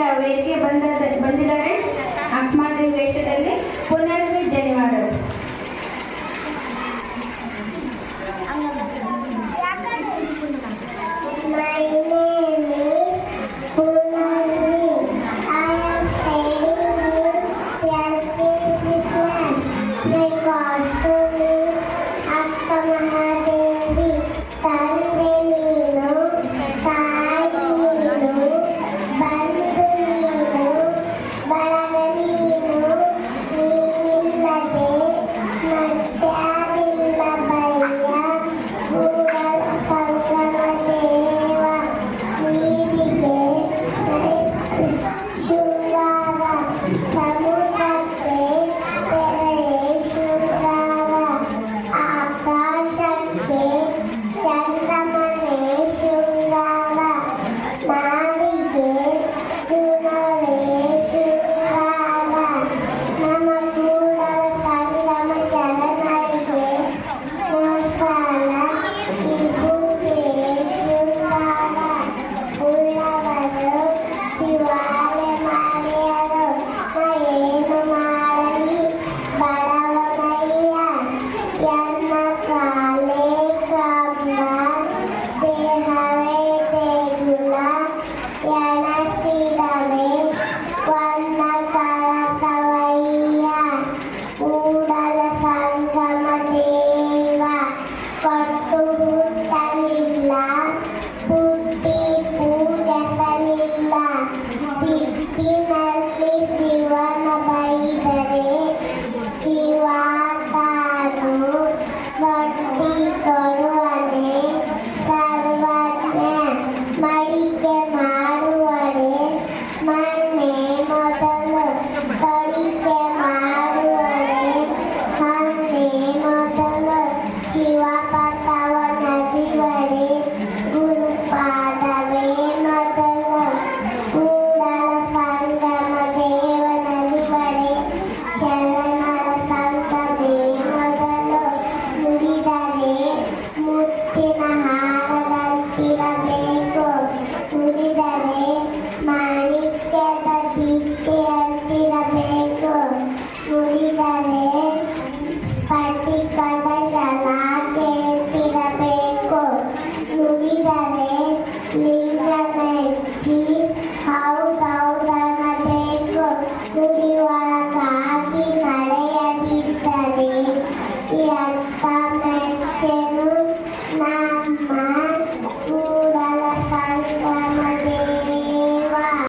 ವೇದಿಕೆ ಬಂದಿದ್ದಾರೆ. ಅಕ್ಮಾದಿ ವೇಷದಲ್ಲಿ ಪುನರ್ವಿ ಜನಿವಾರ 北极猴岛。